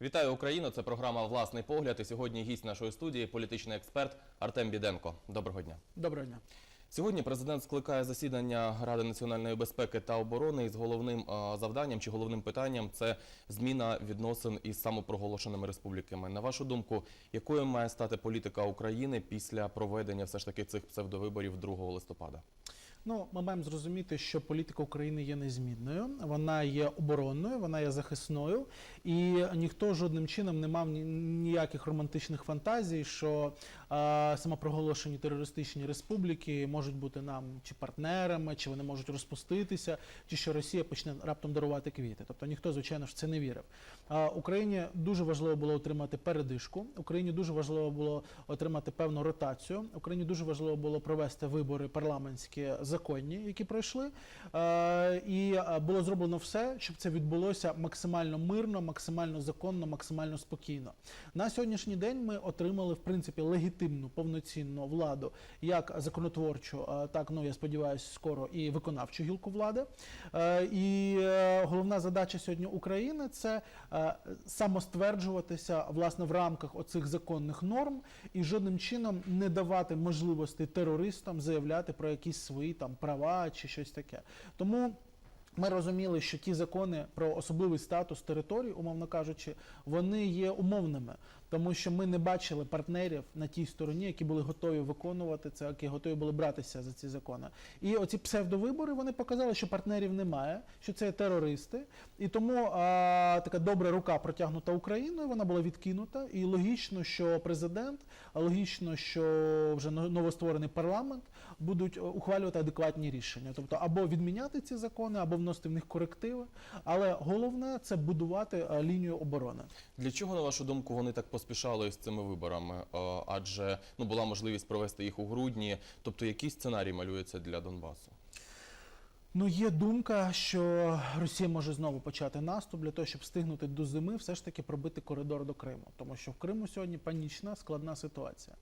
Вітаю Україну! Це програма Власний погляд. І сьогодні гість нашої студії політичний експерт Артем Біденко. Доброго дня. Доброго дня. Сьогодні президент скликає засідання Ради національної безпеки та оборони із головним завданням чи головним питанням це зміна відносин із самопроголошеними республіками. На вашу думку, якою має стати політика України після проведення все ж таки цих псевдовиборів 2 листопада? Ну, ми маємо зрозуміти, що політика України є незмінною, вона є оборонною, вона є захисною, і ніхто жодним чином не мав ніяких романтичних фантазій, що самопроголошені терористичні республіки можуть бути нам чи партнерами, чи вони можуть розпуститися, чи що Росія почне раптом дарувати квіти. Тобто ніхто, звичайно ж, це не вірив. Україні дуже важливо було отримати передишку. Україні дуже важливо було отримати певну ротацію. Україні дуже важливо було провести вибори парламентські законні, які пройшли. І було зроблено все, щоб це відбулося максимально мирно, максимально законно, максимально спокійно. На сьогоднішній день ми отримали в принципі легітимну повноцінну владу, як законотворчу, так ну я сподіваюся, скоро і виконавчу гілку влади. Е, І е, головна задача сьогодні України це е, самостверджуватися власне в рамках оцих законних норм і жодним чином не давати можливості терористам заявляти про якісь свої там права чи щось таке. Тому. Ми розуміли, що ті закони про особливий статус територій, умовно кажучи, вони є умовними, тому що ми не бачили партнерів на тій стороні, які були готові виконувати це, які готові були братися за ці закони. І оці псевдовибори вони показали, що партнерів немає, що це терористи, і тому а, така добра рука протягнута Україною, вона була відкинута. І логічно, що президент, логічно, що вже новостворений парламент будуть е, ухвалювати адекватні рішення, тобто або відміняти ці закони, або вносити в них корективи. Але головне це будувати е, лінію оборони. Для чого, на вашу думку, вони так поспішали з цими виборами? Е, Адже ну була можливість провести їх у грудні. Тобто, який сценарій малюється для Донбасу? Ну, є думка, що Росія може знову почати наступ для того, щоб встигнути до зими, все ж таки пробити коридор до Криму, тому що в Криму сьогодні панічна складна ситуація.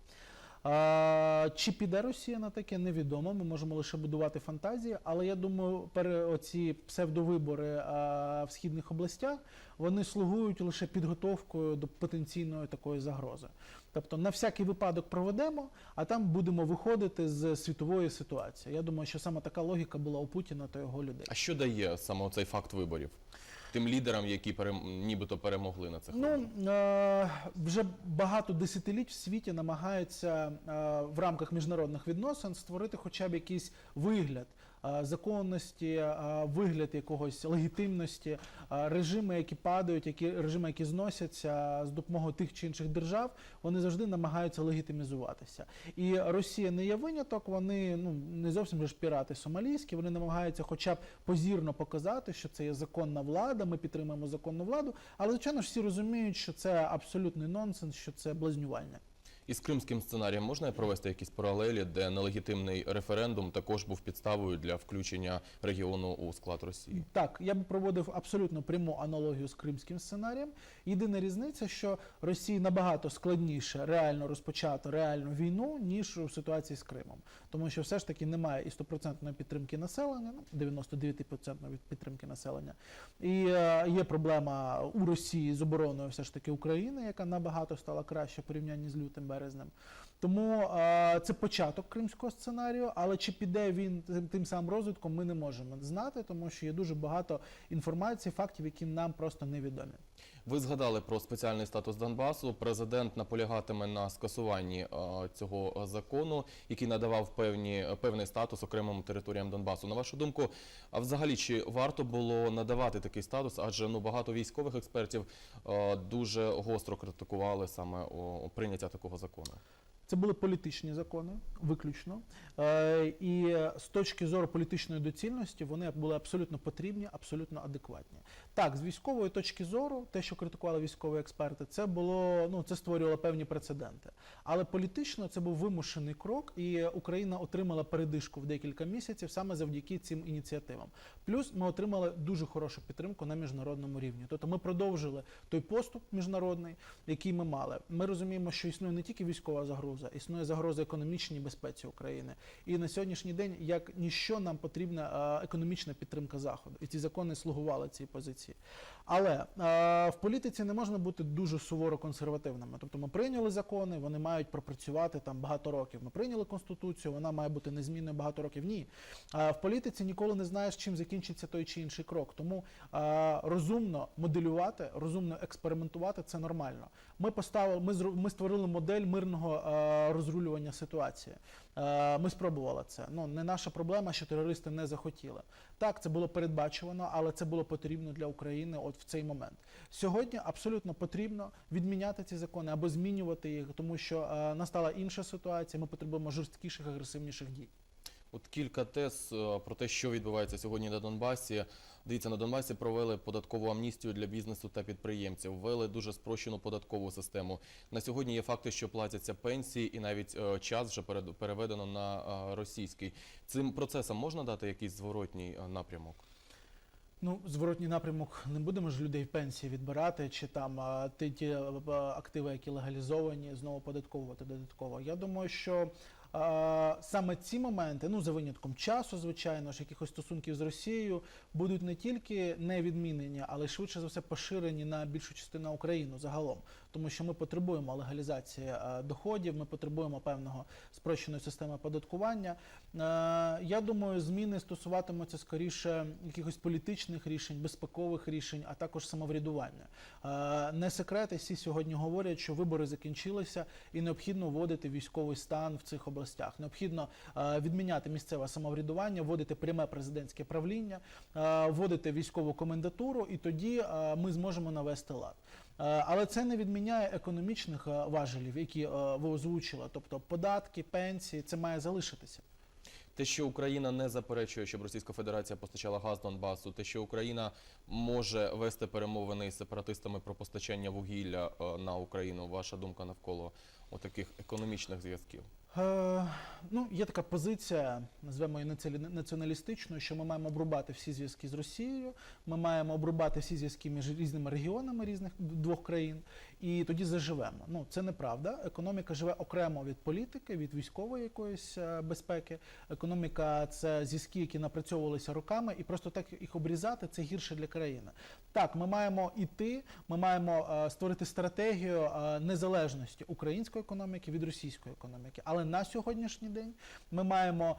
Чи піде Росія на таке, невідомо. Ми можемо лише будувати фантазії, але я думаю, оці псевдовибори в східних областях вони слугують лише підготовкою до потенційної такої загрози. Тобто на всякий випадок проведемо, а там будемо виходити з світової ситуації. Я думаю, що саме така логіка була у Путіна та його людей. А що дає саме цей факт виборів? Тим лідерам, які перем... нібито перемогли на цих? Ну е, вже багато десятиліть в світі намагаються е, в рамках міжнародних відносин створити хоча б якийсь вигляд законності, е, вигляд якогось легітимності, е, режими, які падають, які режими, які зносяться з допомогою тих чи інших держав, вони завжди намагаються легітимізуватися. І Росія не є виняток. Вони ну не зовсім ж пірати сомалійські. Вони намагаються, хоча б позірно показати, що це є законна влада. Ми підтримуємо законну владу. Але звичайно ж всі розуміють, що це абсолютний нонсенс, що це блазнювання. Із кримським сценарієм можна провести якісь паралелі, де нелегітимний референдум також був підставою для включення регіону у склад Росії? Так, я б проводив абсолютно пряму аналогію з кримським сценарієм. Єдина різниця, що Росії набагато складніше реально розпочати реальну війну, ніж у ситуації з Кримом. Тому що все ж таки немає і стопроцентної підтримки населення, ну 99% від підтримки населення. І е, є проблема у Росії з обороною все ж таки України, яка набагато стала краще в порівнянні з лютим березнем. Тому е, це початок кримського сценарію, але чи піде він тим, тим самим розвитком, ми не можемо знати, тому що є дуже багато інформації, фактів, які нам просто невідомі. Ви згадали про спеціальний статус Донбасу. Президент наполягатиме на скасуванні цього закону, який надавав певні певний статус окремим територіям Донбасу. На вашу думку, а взагалі чи варто було надавати такий статус? Адже ну багато військових експертів дуже гостро критикували саме прийняття такого закону. Це були політичні закони, виключно. Е, і з точки зору політичної доцільності вони були абсолютно потрібні, абсолютно адекватні. Так, з військової точки зору, те, що критикували військові експерти, це було ну це створювало певні прецеденти. Але політично це був вимушений крок, і Україна отримала передишку в декілька місяців саме завдяки цим ініціативам. Плюс ми отримали дуже хорошу підтримку на міжнародному рівні. Тобто ми продовжили той поступ міжнародний, який ми мали. Ми розуміємо, що існує не тільки військова загроза. Існує загроза економічній безпеці України. І на сьогоднішній день, як ніщо, нам потрібна економічна підтримка заходу. І ці закони слугували цій позиції. Але е, в політиці не можна бути дуже суворо консервативними. Тобто ми прийняли закони, вони мають пропрацювати там багато років. Ми прийняли конституцію, вона має бути незмінною багато років. Ні, Е, в політиці ніколи не знаєш, чим закінчиться той чи інший крок. Тому е, розумно моделювати, розумно експериментувати це нормально. Ми поставили, ми ми створили модель мирного е, розрулювання ситуації. Е, Ми спробували це. Ну не наша проблема, що терористи не захотіли. Так, це було передбачувано, але це було потрібно для України от в цей момент. Сьогодні абсолютно потрібно відміняти ці закони або змінювати їх, тому що е, настала інша ситуація. Ми потребуємо жорсткіших, агресивніших дій. От кілька тез е, про те, що відбувається сьогодні на Донбасі. Дивіться, на Донбасі провели податкову амністію для бізнесу та підприємців, ввели дуже спрощену податкову систему. На сьогодні є факти, що платяться пенсії, і навіть е, час вже переведено на е, російський. Цим процесам можна дати якийсь зворотній напрямок? Ну, зворотній напрямок не будемо ж людей в пенсії відбирати, чи там ті, ті активи, які легалізовані, знову податковувати додатково. Я думаю, що саме ці моменти, ну за винятком часу, звичайно ж, якихось стосунків з Росією, будуть не тільки не відмінені, але швидше за все поширені на більшу частину Україну загалом. Тому що ми потребуємо легалізації доходів, ми потребуємо певного спрощеної системи оподаткування. Я думаю, зміни стосуватимуться скоріше якихось політичних рішень, безпекових рішень, а також самоврядування. Не секрет, всі сьогодні говорять, що вибори закінчилися і необхідно вводити військовий стан в цих областях. Необхідно е, відміняти місцеве самоврядування, вводити пряме президентське правління, е, вводити військову комендатуру, і тоді е, ми зможемо навести лад. Але це не відміняє економічних важелів, які ви озвучили, тобто податки, пенсії, це має залишитися. Те, що Україна не заперечує, щоб Російська Федерація постачала газ Донбасу, те, що Україна може вести перемовини із сепаратистами про постачання вугілля на Україну. Ваша думка навколо таких економічних зв'язків? Е, ну, є така позиція, назвемо її націоналістичною, що ми маємо обрубати всі зв'язки з Росією, ми маємо обрубати всі зв'язки між різними регіонами різних двох країн, і тоді заживемо. Ну, це неправда. Економіка живе окремо від політики, від військової якоїсь е, безпеки. Економіка це зв'язки, які напрацьовувалися роками, і просто так їх обрізати це гірше для країни. Так, ми маємо іти, ми маємо е, створити стратегію е, незалежності української економіки від російської економіки. Але на сьогоднішній день ми маємо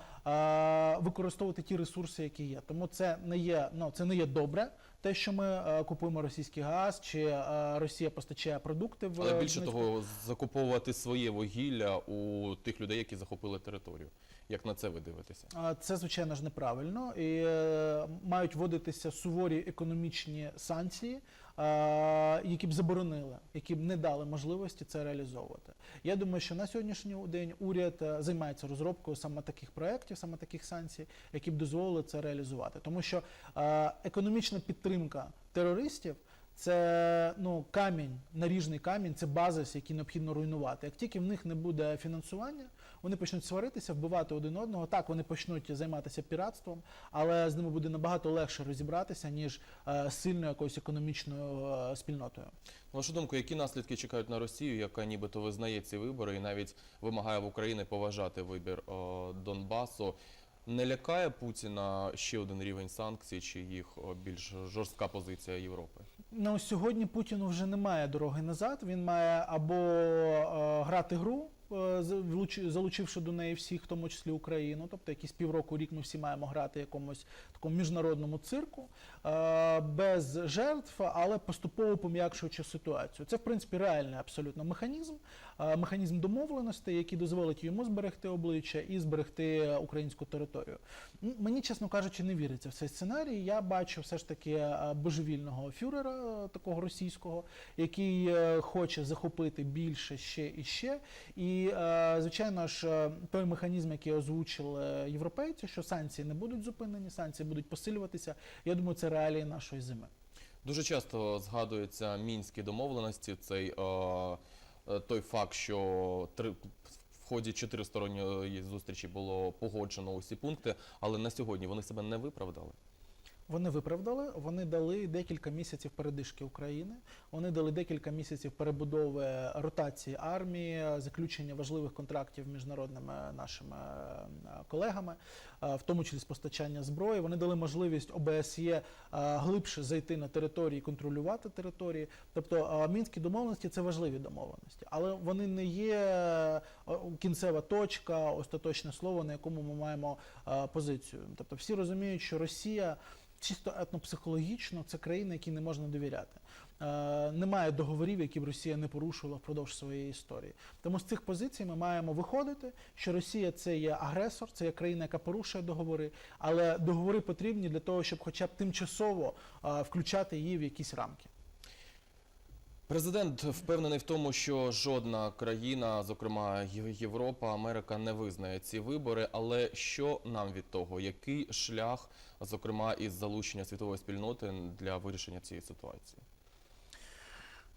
використовувати ті ресурси, які є. Тому це не є, ну це не є добре. Те, що ми е, купуємо російський газ, чи е, Росія постачає продукти в Але більше Донецьку. того, закуповувати своє вугілля у тих людей, які захопили територію. Як на це ви дивитеся? Це звичайно ж неправильно, і е, мають вводитися суворі економічні санкції, які б заборонили, які б не дали можливості це реалізовувати. Я думаю, що на сьогоднішній день уряд е, займається розробкою саме таких проєктів, саме таких санкцій, які б дозволили це реалізувати. Тому що е, економічна підтримка терористів. Це ну камінь, наріжний камінь, це базис, який необхідно руйнувати. Як тільки в них не буде фінансування, вони почнуть сваритися, вбивати один одного. Так, вони почнуть займатися піратством, але з ними буде набагато легше розібратися, ніж е, сильною якоюсь економічною е, спільнотою. На вашу думку, які наслідки чекають на Росію, яка нібито визнає ці вибори і навіть вимагає в Україні поважати вибір е, Донбасу? Не лякає Путіна ще один рівень санкцій чи їх більш жорстка позиція Європи? Ну сьогодні Путіну вже немає дороги назад. Він має або е, грати гру. Е, Залучивши до неї всіх, в тому числі Україну, тобто якісь півроку рік ми всі маємо грати якомусь такому міжнародному цирку е, без жертв, але поступово пом'якшуючи ситуацію. Це в принципі реальний абсолютно механізм, механізм домовленостей, який дозволить йому зберегти обличчя і зберегти українську територію. Мені, чесно кажучи, не віриться в цей сценарій. Я бачу все ж таки е, божевільного фюрера, е, такого російського, який е, хоче захопити більше ще і ще. І, е, звичайно ж, е, той механізм, який озвучили європейці, що санкції не будуть зупинені, санкції будуть посилюватися. Я думаю, це реалії нашої зими. Дуже часто згадуються мінські домовленості. Цей е, е, той факт, що три в ході чотиристоронньої зустрічі було погоджено усі пункти, але на сьогодні вони себе не виправдали. Вони виправдали, вони дали декілька місяців передишки України. Вони дали декілька місяців перебудови ротації армії, заключення важливих контрактів міжнародними нашими е, колегами, е, в тому числі з постачання зброї. Вони дали можливість ОБСЄ е, глибше зайти на території, контролювати території. Тобто мінські домовленості це важливі домовленості, але вони не є кінцева точка, остаточне слово, на якому ми маємо позицію. Тобто всі розуміють, що Росія чисто етнопсихологічно це країни, які не можна довіряти. Е, немає договорів, які б Росія не порушувала впродовж своєї історії. Тому з цих позицій ми маємо виходити, що Росія це є агресор, це є країна, яка порушує договори, але договори потрібні для того, щоб хоча б тимчасово е, включати її в якісь рамки. Президент впевнений в тому, що жодна країна, зокрема Європа, Америка, не визнає ці вибори. Але що нам від того? Який шлях, зокрема, із залучення світової спільноти для вирішення цієї ситуації?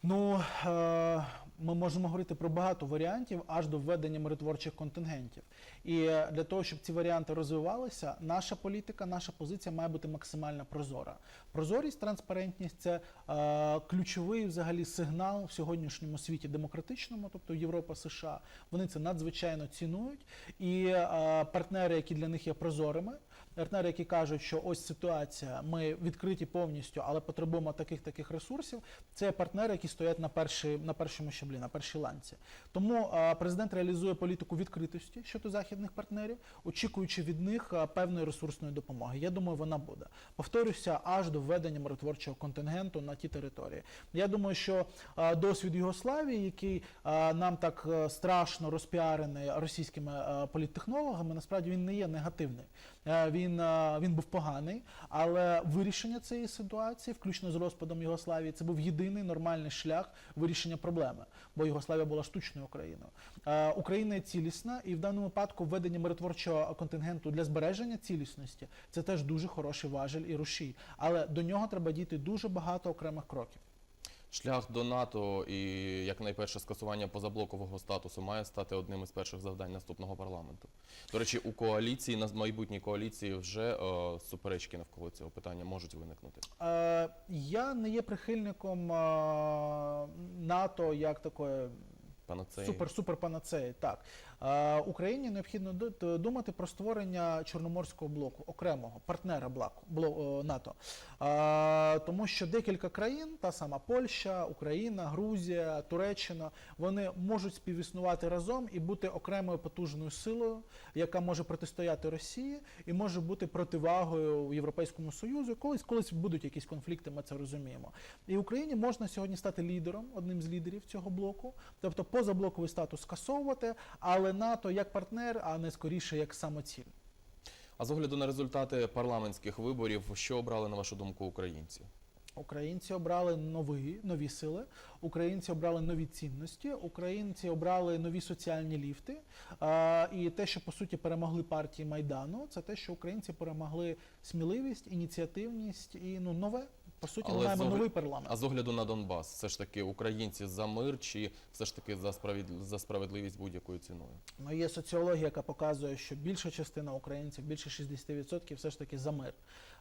Ну е, ми можемо говорити про багато варіантів аж до введення миротворчих контингентів. І е, для того, щоб ці варіанти розвивалися, наша політика, наша позиція має бути максимально прозора. Прозорість, транспарентність це е, ключовий взагалі сигнал в сьогоднішньому світі демократичному, тобто Європа, США. Вони це надзвичайно цінують. І е, партнери, які для них є прозорими, партнери, які кажуть, що ось ситуація, ми відкриті повністю, але потребуємо таких таких ресурсів. Це партнери, які стоять на першій на першому щаблі, на першій ланці. Тому президент реалізує політику відкритості щодо західних партнерів, очікуючи від них певної ресурсної допомоги. Я думаю, вона буде. Повторюся, аж до введення миротворчого контингенту на ті території. Я думаю, що досвід Югославії, який нам так е, страшно розпіарений російськими е, політтехнологами, насправді він не є негативний. Е, Він, е, він був поганий, але вирішення цієї ситуації, включно з розпадом Югославії, це був єдиний нормальний шлях вирішення проблеми, бо Югославія була штучною країною. Е, Україна є цілісна, і в даному випадку введення миротворчого контингенту для збереження цілісності це теж дуже хороший важель і рушій. Але до нього треба дійти дуже багато окремих кроків. Шлях до НАТО і якнайперше скасування позаблокового статусу має стати одним із перших завдань наступного парламенту. До речі, у коаліції на майбутній коаліції вже е, суперечки навколо цього питання можуть виникнути. Е, я не є прихильником е, НАТО як такої Панацеї. супер супер панацеї. Так Україні необхідно ду- думати про створення чорноморського блоку, окремого партнера блоку бло, е, НАТО. Е, тому що декілька країн, та сама Польща, Україна, Грузія, Туреччина, вони можуть співіснувати разом і бути окремою потужною силою, яка може протистояти Росії і може бути противагою Європейському Союзу. Колись колись будуть якісь конфлікти, ми це розуміємо. І Україні можна сьогодні стати лідером, одним з лідерів цього блоку, тобто позаблоковий статус скасовувати, але НАТО як партнер, а не скоріше як самоціль. А з огляду на результати парламентських виборів, що обрали на вашу думку українці? Українці обрали нові, нові сили, українці обрали нові цінності, українці обрали нові соціальні ліфти. А, і те, що по суті перемогли партії Майдану, це те, що українці перемогли сміливість, ініціативність і ну нове. По суті, ми маємо з новий парламент. А з огляду на Донбас, все ж таки українці за мир чи все ж таки за справед- за справедливість будь-якою ціною? Ну, є соціологія, яка показує, що більша частина українців, більше 60% все ж таки за мир.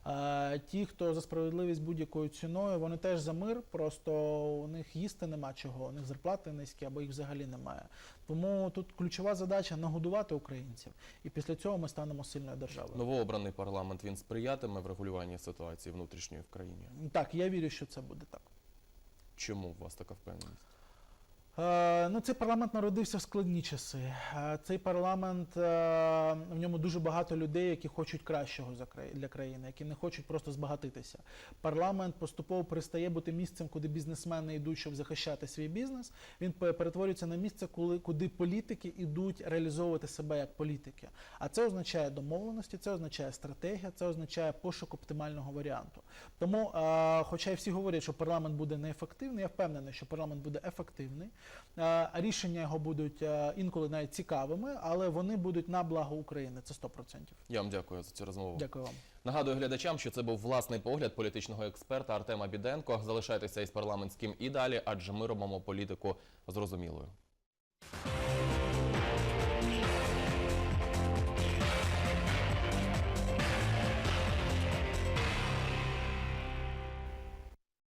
Е, ті, хто за справедливість будь-якою ціною, вони теж за мир, просто у них їсти нема чого, у них зарплати низькі або їх взагалі немає. Тому тут ключова задача нагодувати українців, і після цього ми станемо сильною державою. Новообраний парламент він сприятиме врегулюванні ситуації внутрішньої в країні. Так, я вірю, що це буде так. Чому у вас така впевненість? Е, ну, цей парламент народився в складні часи. Е, цей парламент е, в ньому дуже багато людей, які хочуть кращого для країни, які не хочуть просто збагатитися. Парламент поступово перестає бути місцем, куди бізнесмени йдуть, щоб захищати свій бізнес. Він пе- перетворюється на місце, коли куди політики йдуть реалізовувати себе як політики. А це означає домовленості, це означає стратегія, це означає пошук оптимального варіанту. Тому, хоча й всі говорять, що парламент буде неефективний, я впевнений, що парламент буде ефективний. Е, Рішення його будуть е, інколи навіть цікавими, але вони будуть на благо України. Це 100%. Я вам дякую за цю розмову. Дякую вам. Нагадую глядачам, що це був власний погляд політичного експерта Артема Біденко. Залишайтеся із парламентським і далі, адже ми робимо політику зрозумілою.